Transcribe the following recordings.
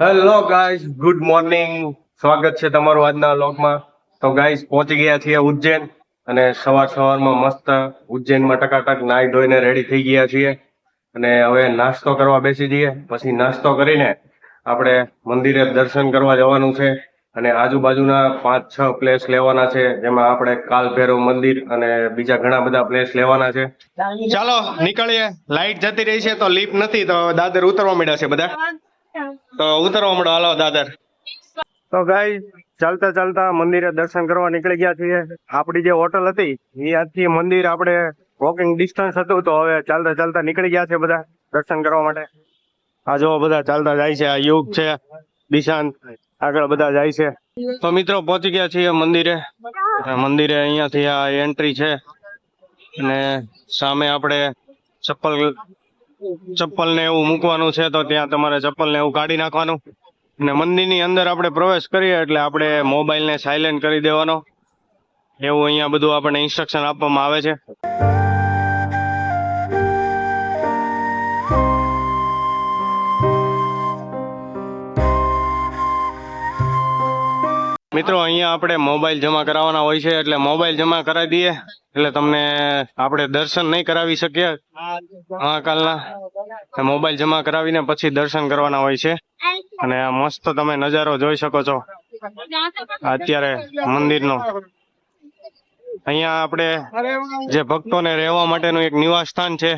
Hello guys good morning સ્વાગત છે તમારું આજના વ્લોગમાં તો ગાઈઝ પહોંચી ગયા છીએ ઉજ્જૈન અને સવાર સવારમાં મસ્ત ઉજ્જૈનમાં ટકાટક નાહી ધોઈને રેડી થઈ ગયા છીએ. અને હવે નાસ્તો કરવા બેસી જઈએ. પછી નાસ્તો કરીને આપણે મંદિરે દર્શન કરવા જવાનું છે. અને આજુબાજુના પાંચ, છ પ્લેસ લેવાના છે. જેમાં આપણે કાલ ભૈરવ મંદિર અને બીજા ઘણા બધા પ્લેસ લેવાના છે. ચાલો, નીકળીએ. લાઈટ જતી રહી છે તો લીપ નથી, તો દાદર ઉતરવા મળ્યા છે બધા. તો ઉતરવા મળો. હાલો, દાદર. તો ગાઈ ચાલતા ચાલતા મંદિરે દર્શન કરવા નીકળી ગયા છીએ. આપણી જે હોટલ હતી ત્યાંથી મંદિર આપણે વોકિંગ ડિસ્ટન્સ હતું, તો હવે ચાલતા ચાલતા નીકળી ગયા છે બધા દર્શન કરવા માટે. આ જો બધા ચાલતા જાય છે, આ યુગ છે દિશાંત આગળ બધા જાય છે. તો મિત્રો, પહોંચી ગયા છીએ મંદિરે. મંદિરે અહીંયાથી આ એન્ટ્રી છે. અને સામે આપણે ચપ્પલ ચપ્પલ ને એવું મૂકવાનું છે તો ત્યાં તમારે ચપ્પલ ને એવું કાઢી નાખવાનું. અને મંદિરની અંદર આપણે પ્રવેશ કરીએ એટલે આપણે મોબાઈલ ને સાયલેન્ટ કરી દેવાનો. એવું અહીંયા બધું આપણને ઇન્સ્ટ્રક્શન આપવામાં આવે છે. મિત્રો, અહીંયા આપણે મોબાઈલ જમા કરાવવાના હોય છે, એટલે મોબાઈલ જમા કરાવી દઈએ. એટલે તમને આપણે દર્શન નહીં કરાવી શકીએ. મહાકાલના. મોબાઈલ જમા કરાવીને પછી દર્શન કરવાના હોય છે. અને આ મસ્ત તમે નજારો જોઈ શકો છો. અત્યારે મંદિરનો. અહીંયા આપણે જે ભક્તોને રહેવા માટેનું એક નિવાસ સ્થાન છે.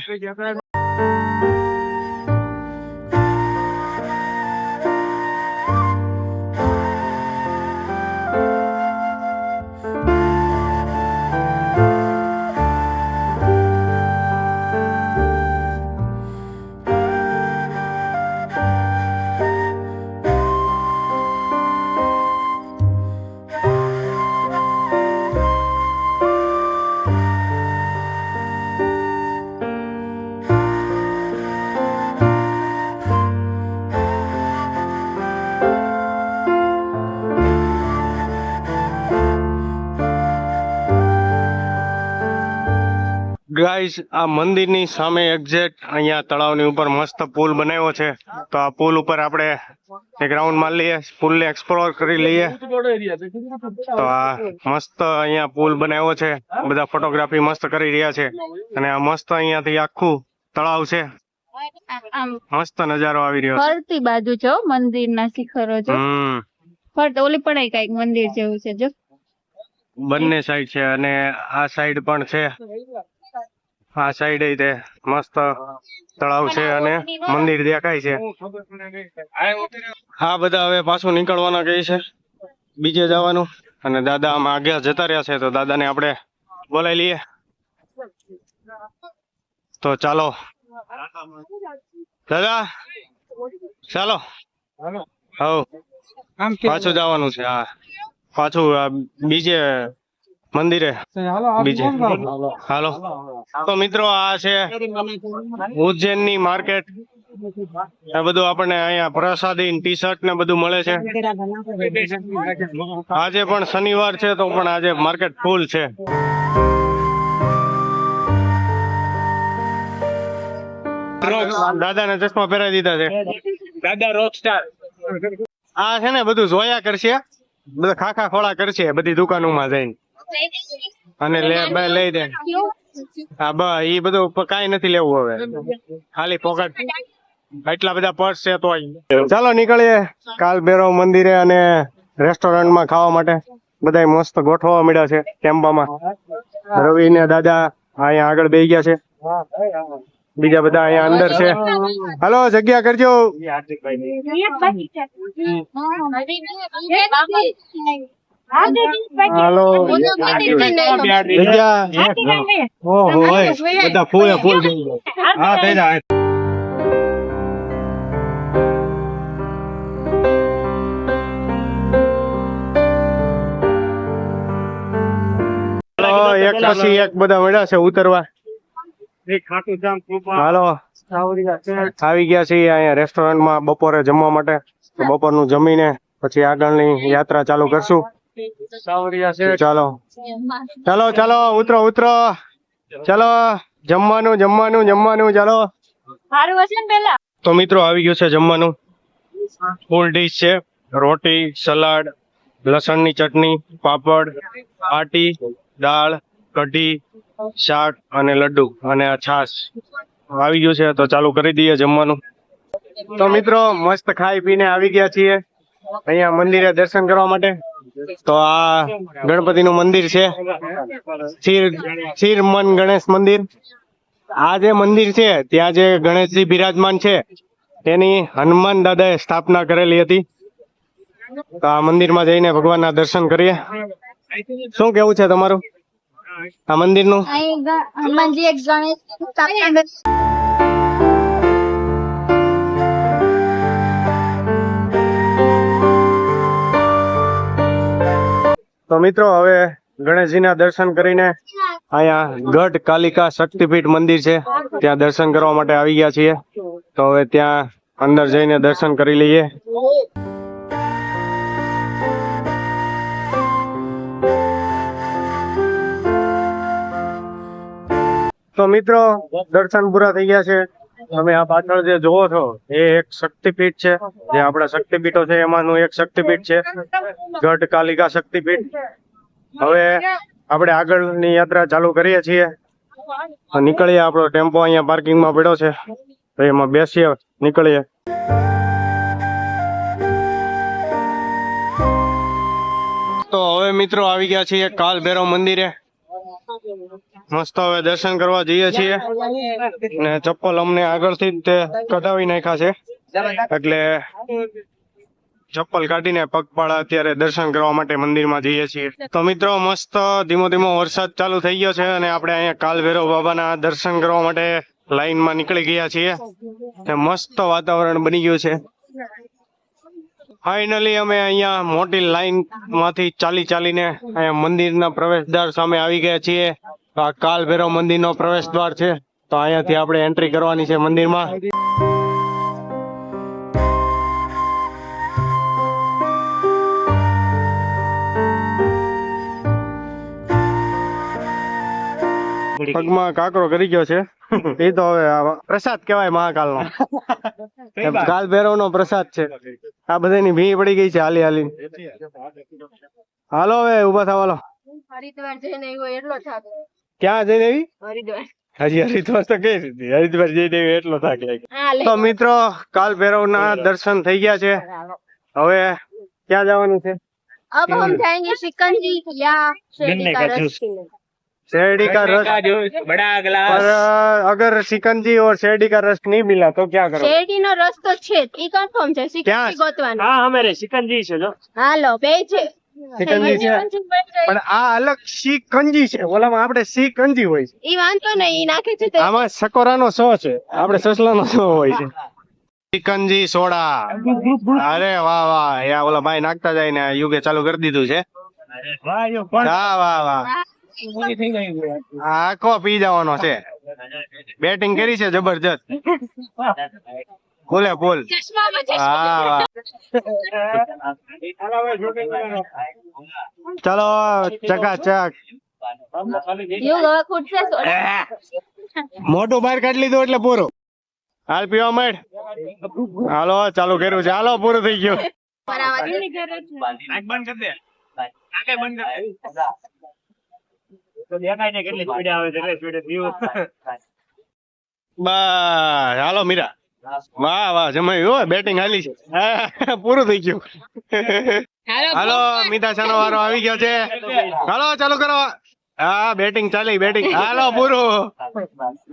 ગાઈસ આ મંદિરની સામે એક્ઝેક્ટ અહીંયા તળાવની ઉપર મસ્ત પુલ બનાવ્યો છે. તો આ પુલ ઉપર આપણે એક રાઉન્ડ મારી લઈએ પુલને એક્સપ્લોર કરી લઈએ. તો આ મસ્ત અહીંયા પુલ બનાવ્યો છે. બધા ફોટોગ્રાફી મસ્ત કરી રહ્યા છે. અને આ મસ્ત અહીંયાથી આખું તળાવ છે. મસ્ત નજારો આવી રહ્યો છે. ફરતી બાજુ છે મંદિરના શિખરો છે ફરતે ઓલી પણ કંઈક મંદિર જેવું છે જો. બંને સાઈડ છે અને આ સાઈડ પણ છે. આ સાઈડ તે મસ્ત તળાવ છે અને મંદિર દેખાય છે. આ બધા હવે પાછું નીકળવાના કહે છે બીજે જવાનું. અને દાદા આમાં આગળ જતા રહ્યા છે તો દાદાને આપણે બોલાવી લઈએ. તો ચાલો. દાદા ચાલો. હવ. પાછું જવાનું છે હા. પાછું બીજે મંદિરે. બીજે. હાલો. તો મિત્રો આ છે ઉજ્જૈનની માર્કેટ. આ બધું આપણને અહીંયા પ્રસાદી ટી શર્ટ ને બધું મળે છે. આજે પણ શનિવાર છે તો પણ આજે માર્કેટ ફૂલ છે. દાદા ને ચશ્મા પહેરાવી દીધા છે. દાદા રોકસ્ટાર આ છે ને બધું જોયા કરશે. બધા ખાખા ખોળા કરશે બધી દુકાનોમાં જઈને. અને લે બે- લઈ દે. હા બ એ બધું કાંઈ નથી લેવું હવે. ખાલી પોકેટ એટલા બધા પર્સ છે તોય. ચાલો નીકળીએ. કાલ ભૈરવ મંદિરે અને રેસ્ટોરન્ટમાં ખાવા માટે. બધા મસ્ત ગોઠવવા મળ્યા છે ટેમ્પામાં. રવિ ને દાદા અહીંયા આગળ બેસી ગયા છે. બીજા બધા અહીંયા અંદર છે. હાલો જગ્યા કરજો. હાલો. જગ્યા ઓહો હોય. બધા ફૂલે ફૂલ હા. થઈ જાય એક પછી એક બધા મળ્યા છે ઉતરવા. ખાટું જામ કૃપા. હાલો. આવી ગયા છીએ અહીંયા રેસ્ટોરન્ટમાં બપોરે જમવા માટે. તો બપોરનું જમીને પછી આગળની યાત્રા ચાલુ કરશું. ચાલો. ચાલો ચાલો ઉતરો ઉતરો. ચાલો જમવાનું જમવાનું જમવાનું ચાલો. સારું હશે ને પેલા? તો મિત્રો આવી ગયું છે જમવાનું. ફૂલ ડીશ છે. રોટી સલાડ લસણની ચટણી પાપડ આટી દાળ કઢી શાક અને લડ્ડુ અને આ છાશ. આવી ગયું છે તો ચાલુ કરી દઈએ જમવાનું. તો મિત્રો મસ્ત ખાઈ પીને આવી ગયા છીએ. અહીંયા મંદિરે દર્શન કરવા માટે. તો આ ગણપતિ નું મંદિર છે. શિર શિર મન ગણેશ મંદિર. આ જે મંદિર છે, ત્યાં જે ગણેશજી બિરાજમાન છે, તેની હનુમાન દાદાએ સ્થાપના કરેલી હતી. તો આ મંદિરમાં જઈને ભગવાનના દર્શન કરીએ. શું કેવું છે તમારું? આ મંદિરનું? હનુમાનજી એક ગણેશ તો મિત્રો, હવે ગણેશજીના દર્શન કરીને અહીંયા ગઢ કાલિકા શક્તિપીઠ મંદિર છે. ત્યાં દર્શન કરવા માટે આવી ગયા છીએ. તો હવે ત્યાં અંદર જઈને દર્શન કરી લઈએ. તો મિત્રો, દર્શન પૂરા થઈ ગયા છે. તમે આ પાછળ જે જોવો છો, એ એક શક્તિપીઠ છે. જે આપણા શક્તિપીઠો છે, એમાંનું એક શક્તિપીઠ છે. ગઢ કાલિકા શક્તિપીઠ. હવે આપણે આગળની યાત્રા ચાલુ કરીએ છીએ. નીકળીએ આપણો ટેમ્પો અહીંયા પાર્કિંગમાં પડ્યો છે. તો એમાં બેસીએ, નીકળીએ. તો હવે મિત્રો આવી ગયા છીએ કાલ ભૈરવ મંદિરે. મસ્ત હવે દર્શન કરવા જઈએ છીએ. ને ચપ્પલ અમને આગળથી જ કઢાવી નાખ્યા છે. એટલે ચપ્પલ કાઢીને પગપાળા અત્યારે દર્શન કરવા માટે મંદિરમાં જઈએ છીએ. તો મિત્રો, મસ્ત ધીમો ધીમો વરસાદ ચાલુ થઈ ગયો છે અને આપણે અહીંયા કાલ ભૈરવ બાબાના દર્શન કરવા માટે લાઈનમાં નીકળી ગયા છીએ. મસ્ત વાતાવરણ બની ગયું છે. ફાઇનલી અમે અહીંયા મોટી લાઈનમાંથી ચાલી ચાલીને અહીંયા મંદિરના પ્રવેશદ્વાર સામે આવી ગયા છીએ. આ કાલ ભૈરવ મંદિરનો પ્રવેશ દ્વાર છે. તો અહીંયાથી આપણે એન્ટ્રી કરવાની છે મંદિરમાં. પગમાં કાકરો કરી ગયો છે. એ તો હવે પ્રસાદ પ્રસાદ કહેવાય મહાકાલનો. કાલ ભૈરવ નો પ્રસાદ છે. આ બધાની ભી પડી ગઈ છે હાલી હાલી હાલો હવે ઊભા થવા હાલો. હરિદ્વાર જઈને એટલો થાક. ક્યાં જઈને આવી હરિદ્વાર હજી હરિદ્વાર તો કઈ રીતે હરિદ્વાર જઈને આવી એટલો થાક લાગ્યો હા લે તો મિત્રો કાલ ભૈરવ ના દર્શન થઈ ગયા છે હવે ક્યાં જવાનું છે अब हम जाएंगे सिकंजी या शेरडी का रस पीने શેરડી કા રસ बड़ा पर गिलास अगर शिकंजी और शेरडी का रस नहीं मिला तो क्या करो શેરડી નો રસ તો છે જ ઈ કન્ફર્મ છે ક્યાં? સિકંજી ગોતવાનો हाँ हमारे शिकंजी से जो હાલો બે છે પણ આ અલગ સિકંજી છે? ઓલામાં આપણે સિકંજી હોય છે? આમાં સકોરાનો સો છે. આપણે સસલાનો સો હોય છે. સિકંજી સોડા? અરે વાહ વાહ. યા ઓલા ભાઈ નાખતા જાય ને યુગે ચાલુ કરી દીધું છે. વાહ વાહ વાહ આખો પી જવાનો છે. બેટિંગ કરી છે જબરજસ્ત. બોલે બોલ. ચલો ચકાચક મોટું બહાર કાઢી લીધું એટલે પૂરું. હાલ પીવા મેડ. હાલો ચાલુ કર્યું છે. હાલો પૂરું થઈ ગયું. બસ. હાલો મીરા. વાહ વાહ જમાઈ હો બેટિંગ હાલી છે. પૂરું થઈ ગયું. હાલો મીઠા નો વારો આવી ગયો છે. હાલો ચાલુ કરો. હા બેટિંગ ચાલી બેટિંગ હાલો પૂરું.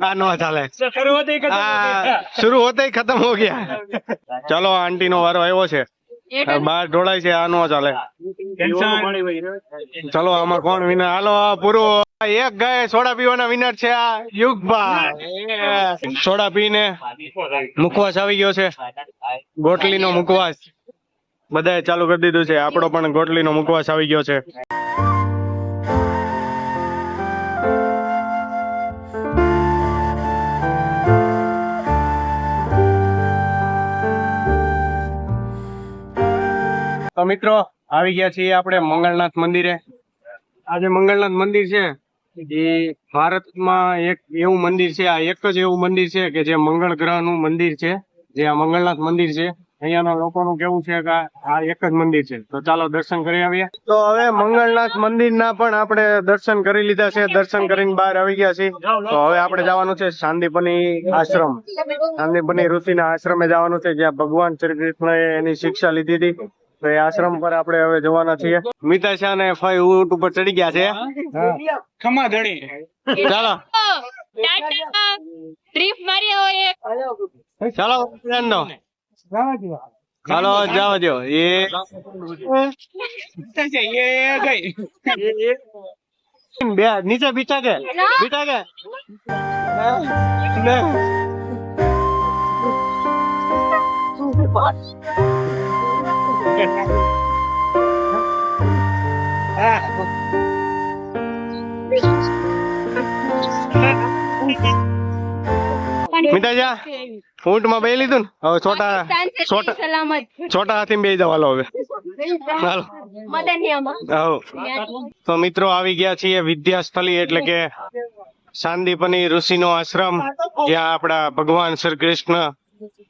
આ ન ચાલે. શરૂ હોતે ખતમ હો ગયા. ચલો આંટી નો વારો આવ્યો છે. બાર ઢોળાય છે આ નો ચાલે. ચલો આમાં કોણ વિનર હાલો પૂરું એક ગાય સોડા પીવાના વિનર છે આ યુગભાઈ સોડા પીને મુખવાસ આવી ગયો છે. ગોટલીનો મુખવાસ. બધાએ ચાલુ કરી દીધું છે. આપણો પણ ગોટલીનો મુખવાસ આવી ગયો છે. તો મિત્રો, આવી ગયા છીએ આપણે મંગળનાથ મંદિરે. આજે મંગળનાથ મંદિર છે, એ ભારતમાં એક એવું મંદિર છે, આ એક જ એવું મંદિર છે કે જે મંગળ ગ્રહનું મંદિર છે, જે આ મંગળનાથ મંદિર છે. અહીંયાના લોકોનું કેવું છે કે આ એક જ મંદિર છે. તો ચાલો દર્શન કરી આવીએ. તો હવે મંગળનાથ મંદિરના પણ આપણે દર્શન કરી લીધા છે, દર્શન કરીને બહાર આવી ગયા છીએ. તો હવે આપણે જવાનું છે શાંતિપની આશ્રમ. શાંતિપની ઋષિના આશ્રમે જવાનું છે, જ્યાં ભગવાન શ્રી કૃષ્ણએ એની શિક્ષા લીધી હતી. તો એ આશ્રમ પર આપણે હવે જવાના છીએ. મિતા શાહ ને ફાઈ ઊંટ ઉપર ચડી ગયા છે. ખમા ધણી. ચાલો. ટ્રીપ મારી હોય એક. ચાલો દો ચાલો જાવ જો એ બે નીચે બીટા કે બીટા કે ના. મિતા જા ઊંટમાં બે લીધું ને? હવે છોટા છોટા સલામત. છોટા હાથી બે જવાલો હવે. મદનિયામાં તો મિત્રો આવી ગયા છીએ વિદ્યાસ્થલી એટલે કે શાંતિપની ઋષિનો આશ્રમ જ્યાં આપણા ભગવાન શ્રી કૃષ્ણ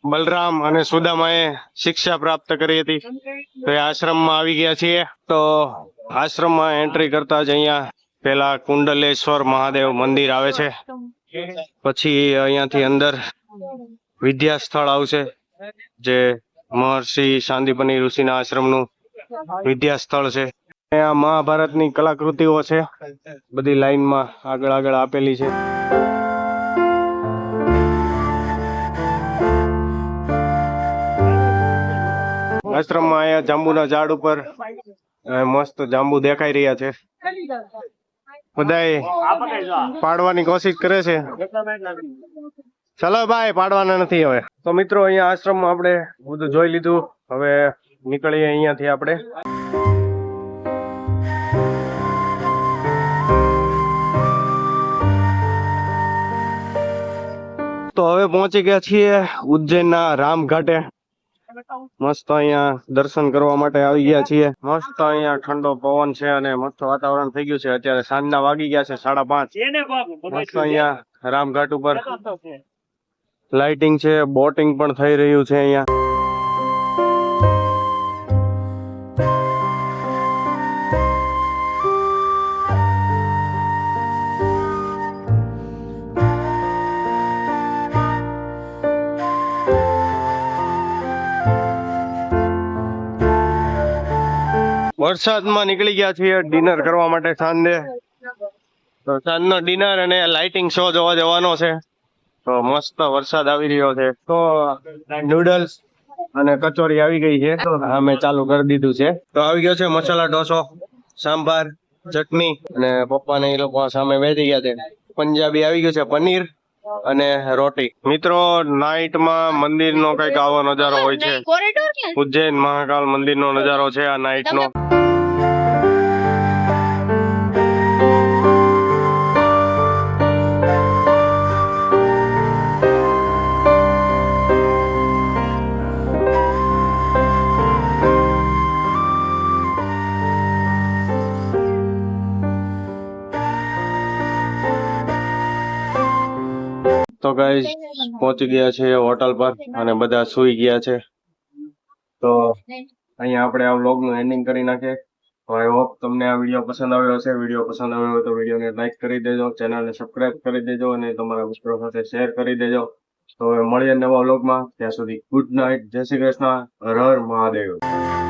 બલરામ અને સુદામાએ શિક્ષા પ્રાપ્ત કરી હતી. તો એ આશ્રમમાં આવી ગયા છીએ. તો આશ્રમમાં એન્ટ્રી કરતા જ અહીંયા પેલા કુંડલેશ્વર મહાદેવ મંદિર આવે છે. પછી અહીંયાથી અંદર વિદ્યા સ્થળ આવશે, જે મહર્ષિ શાંતિપની ઋષિના આશ્રમનું વિદ્યા સ્થળ છે. આ મહાભારતની કલાકૃતિઓ છે. બધી લાઈનમાં આગળ આગળ આપેલી છે. આશ્રમમાં અહીંયા જાંબુના ઝાડ ઉપર મસ્ત જાંબુ દેખાઈ રહ્યા છે. બધાય પાડવાની કોશિશ કરે છે. ચલો ભાઈ, પાડવાના નથી હવે. તો મિત્રો, અહીંયા આશ્રમમાં આપણે બધું જોઈ લીધું. હવે નીકળીએ અહીંયાથી આપણે. તો હવે પહોંચી ગયા છીએ ઉજ્જૈનના રામઘાટે. મસ્ત અહીંયા દર્શન કરવા માટે આવી ગયા છીએ. મસ્ત અહીંયા ઠંડો પવન છે અને મસ્ત વાતાવરણ થઈ ગયું છે. અત્યારે સાંજના વાગી ગયા છે સાડા પાંચ. મસ્ત અહીંયા રામઘાટ ઉપર લાઇટિંગ છે બોટિંગ પણ થઈ રહ્યું છે અહીંયા. વરસાદમાં નીકળી ગયા છીએ ડિનર કરવા માટે સાંજે. તો સાંજનો ડિનર અને લાઇટિંગ શો જોવા જવાનો છે. તો મસ્ત વરસાદ આવી રહ્યો છે. તો નૂડલ્સ અને કચોરી આવી ગઈ છે. હા મેં ચાલુ કરી દીધું છે. તો આવી ગયો છે મસાલા ઢોસો સાંભાર ચટણી અને પપ્પા ને એ લોકો સામે વેચી ગયા છે. પંજાબી આવી ગયું છે પનીર અને રોટી. મિત્રો નાઇટમાં મંદિર નો કંઈક આવો નજારો હોય છે. ઉજ્જૈન મહાકાલ મંદિર નો નજારો છે આ નાઇટ પહોંચી ગયા છે હોટલ પર અને બધા સુઈ ગયા છે. તો અહીંયા આપણે આ વ્લોગનું એન્ડિંગ કરી નાખીએ. તો આઈ હોપ તમને આ વીડિયો પસંદ આવ્યો હશે. વીડિયો પસંદ આવ્યો હોય તો વિડીયોને લાઈક કરી દેજો ચેનલને સબસ્ક્રાઇબ કરી દેજો અને તમારા મિત્રો સાથે શેર કરી દેજો. તો હવે મળીએ નવા વ્લોગમાં. ત્યાં સુધી ગુડ નાઇટ જય શ્રી કૃષ્ણ. હર હર મહાદેવ.